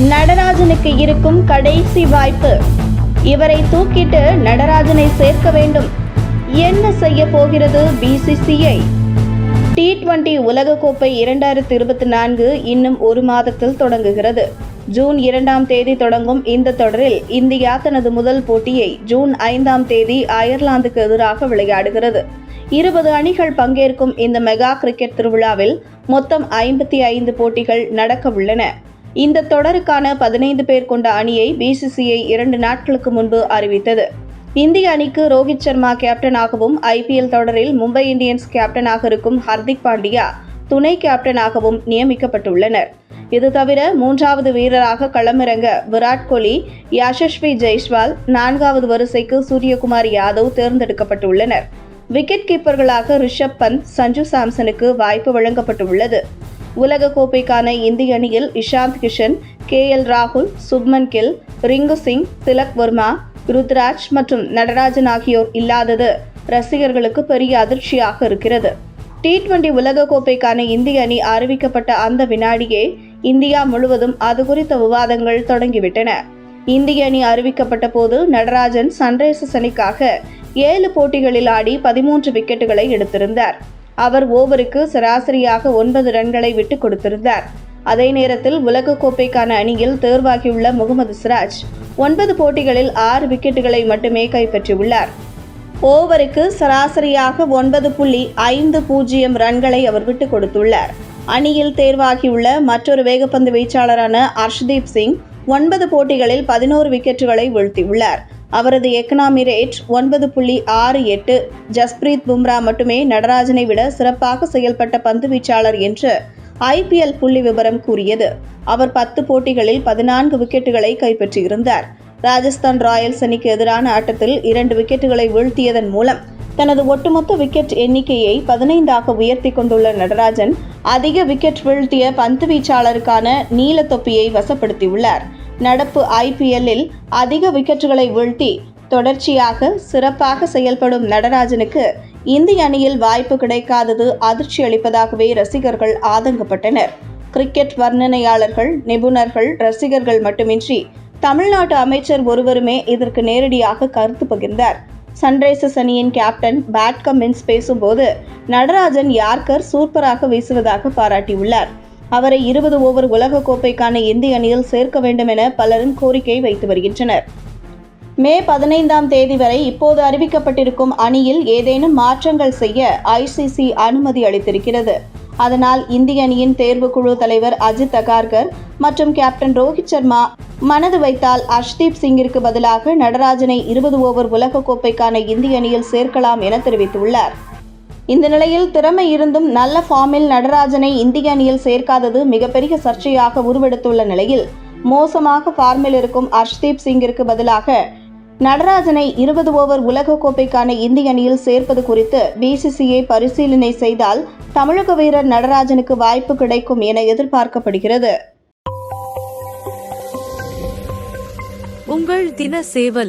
நடராஜனுக்கு இருக்கும் கடைசி வாய்ப்பு. இவரை தூக்கிட்டு நடராஜனை சேர்க்க வேண்டும். என்ன செய்ய போகிறது பிசிசிஐ டி டுவெண்டி உலகக்கோப்பை இரண்டாயிரத்தி இருபத்தி நான்கு இன்னும் ஒரு மாதத்தில் தொடங்குகிறது. ஜூன் இரண்டாம் தேதி தொடங்கும் இந்த தொடரில் இந்தியா தனது முதல் போட்டியை ஜூன் ஐந்தாம் தேதி அயர்லாந்துக்கு எதிராக விளையாடுகிறது. இருபது அணிகள் பங்கேற்கும் இந்த மெகா கிரிக்கெட் திருவிழாவில் மொத்தம் ஐம்பத்தி ஐந்து போட்டிகள் நடக்க உள்ளன இந்த தொடருக்கான பதினைந்து பேர் கொண்ட அணியை பிசிசிஐ இரண்டு நாட்களுக்கு முன்பு அறிவித்தது. இந்திய அணிக்கு ரோஹித் சர்மா கேப்டனாகவும் ஐபிஎல் தொடரில் மும்பை இந்தியன்ஸ் கேப்டனாக இருக்கும் ஹர்திக் பாண்டியா துணை கேப்டனாகவும் நியமிக்கப்பட்டுள்ளனர். இது தவிர மூன்றாவது வீரராக களமிறங்க விராட் கோலி யசஸ்வி ஜெய்ஸ்வால் நான்காவது வரிசைக்கு சூரியகுமார் யாதவ் தேர்ந்தெடுக்கப்பட்டுள்ளனர். விக்கெட் கீப்பர்களாக ரிஷப் பந்த் சஞ்சு சாம்சனுக்கு வாய்ப்பு வழங்கப்பட்டுள்ளது. உலகக்கோப்பைக்கான இந்திய அணியில் இஷாந்த் கிஷன் கே எல் ராகுல் சுப்மன் கில் ரிங்கு சிங் திலக் வர்மா ருத்ராஜ் மற்றும் நடராஜன் ஆகியோர் இல்லாதது ரசிகர்களுக்கு பெரிய அதிர்ச்சியாக இருக்கிறது. டி டுவெண்டி உலகக்கோப்பைக்கான இந்திய அணி அறிவிக்கப்பட்ட அந்த வினாடியே இந்தியா முழுவதும் அது குறித்த விவாதங்கள் தொடங்கிவிட்டன. இந்திய அணி அறிவிக்கப்பட்ட போது நடராஜன் சன்ரைசர்ஸ் அணிக்காக ஏழு போட்டிகளில் ஆடி பதிமூன்று விக்கெட்டுகளை எடுத்திருந்தார். அவர் ஓவருக்கு சராசரியாக ஒன்பது ரன்களை விட்டுக் கொடுத்திருந்தார். அதே நேரத்தில் உலகக்கோப்பைக்கான அணியில் தேர்வாகியுள்ள முகமது சிராஜ் ஒன்பது போட்டிகளில் ஆறு விக்கெட்டுகளை மட்டுமே கைப்பற்றியுள்ளார். ஓவருக்கு சராசரியாக ஒன்பது புள்ளி ஐந்து பூஜ்ஜியம் ரன்களை அவர் விட்டுக் கொடுத்துள்ளார். அணியில் தேர்வாகியுள்ள மற்றொரு வேகப்பந்து வீச்சாளரான அர்ஷ்தீப் சிங் ஒன்பது போட்டிகளில் பதினோரு விக்கெட்டுகளை வீழ்த்தியுள்ளார். அவரது எக்கனாமி ரேட் ஒன்பது புள்ளி ஆறு எட்டு. ஜஸ்பிரீத் பும்ரா மட்டுமே நடராஜனை விட சிறப்பாக செயல்பட்ட பந்து வீச்சாளர் என்று ஐபிஎல் புள்ளி விவரம் கூறியது. அவர் பத்து போட்டிகளில் பதினான்கு விக்கெட்டுகளை கைப்பற்றியிருந்தார். ராஜஸ்தான் ராயல்ஸ் அணிக்கு எதிரான ஆட்டத்தில் இரண்டு விக்கெட்டுகளை வீழ்த்தியதன் மூலம் தனது ஒட்டுமொத்த விக்கெட் எண்ணிக்கையை பதினைந்தாக உயர்த்தி கொண்டுள்ள நடராஜன் அதிக விக்கெட் வீழ்த்திய பந்து வீச்சாளருக்கான நீல தொப்பியை வசப்படுத்தியுள்ளார். நடப்பு ஐபிஎல்லில் அதிக விக்கெட்டுகளை வீழ்த்தி தொடர்ச்சியாக சிறப்பாக செயல்படும் நடராஜனுக்கு இந்திய அணியில் வாய்ப்பு கிடைக்காதது அதிர்ச்சி அளிப்பதாகவே ரசிகர்கள் ஆதங்கப்பட்டனர். கிரிக்கெட் வர்ணனையாளர்கள் நிபுணர்கள் ரசிகர்கள் மட்டுமின்றி தமிழ்நாட்டு அமைச்சர் ஒருவருமே இதற்கு நேரடியாக கருத்து பகிர்ந்தார். சன்ரைசர்ஸ் அணியின் கேப்டன் பேட் கமின்ஸ் பேசும்போது நடராஜன் யார்கர் சூப்பராக வீசுவதாக பாராட்டியுள்ளார். அவரை இருபது ஓவர் உலகக்கோப்பைக்கான இந்திய அணியில் சேர்க்க வேண்டும் என பலரும் கோரிக்கை வைத்து வருகின்றனர். மே பதினைந்தாம் தேதி வரை இப்போது அறிவிக்கப்பட்டிருக்கும் அணியில் ஏதேனும் மாற்றங்கள் செய்ய ஐசிசி அனுமதி அளித்திருக்கிறது. அதனால் இந்திய அணியின் தேர்வுக்குழு தலைவர் அஜித் அகார்கர் மற்றும் கேப்டன் ரோஹித் சர்மா மனது வைத்தால் அஷ்தீப் சிங்கிற்கு பதிலாக நடராஜனை இருபது ஓவர் உலகக்கோப்பைக்கான இந்திய அணியில் சேர்க்கலாம் என தெரிவித்துள்ளார். இந்த நிலையில் திறமை இருந்தும் நல்ல ஃபார்மில் நடராஜனை இந்திய அணியில் சேர்க்காதது மிகப்பெரிய சர்ச்சையாக உருவெடுத்துள்ள நிலையில் மோசமாக ஃபார்மில் இருக்கும் அர்ஷ்தீப் சிங்கிற்கு பதிலாக நடராஜனை இருபது ஓவர் உலகக்கோப்பைக்கான இந்திய அணியில் சேர்ப்பது குறித்து பிசிசிஐ பரிசீலனை செய்தால் தமிழக வீரர் நடராஜனுக்கு வாய்ப்பு கிடைக்கும் என எதிர்பார்க்கப்படுகிறது. உங்கள் தின சேவல்